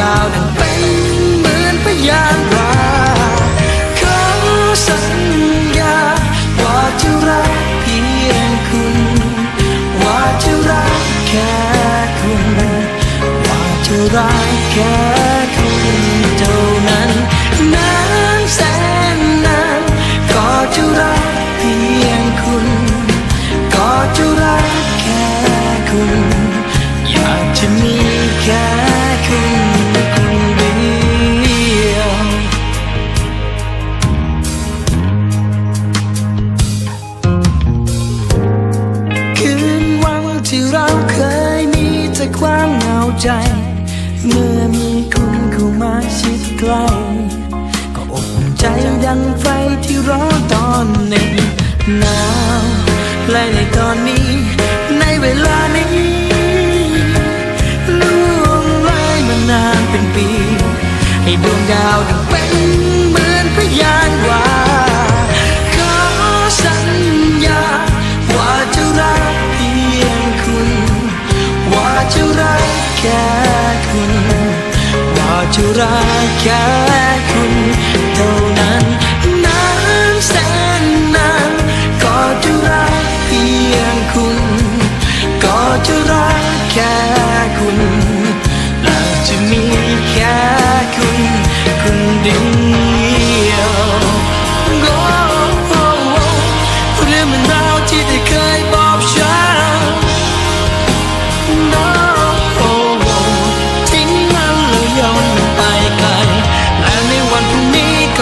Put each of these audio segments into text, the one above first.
ดาวดังเป็นเหมือนพยานว่าขอสัญญาว่าจะรักเพียงคุณ ว่าจะรักแค่คุณ ว่าจะรักแค่คุณเท่านั้นนานแสน ใจ เมื่อมีคุณเข้ามาชิดใกล้ก็อบอุ่นใจดังไฟที่ร้อนตอนหนึ่งหนาวและในตอนนี้ ในเวลานี้ล่วงเลยมานานเป็นปี ให้ดวงดาวดัง จะรักแค่คุณ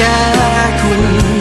กเ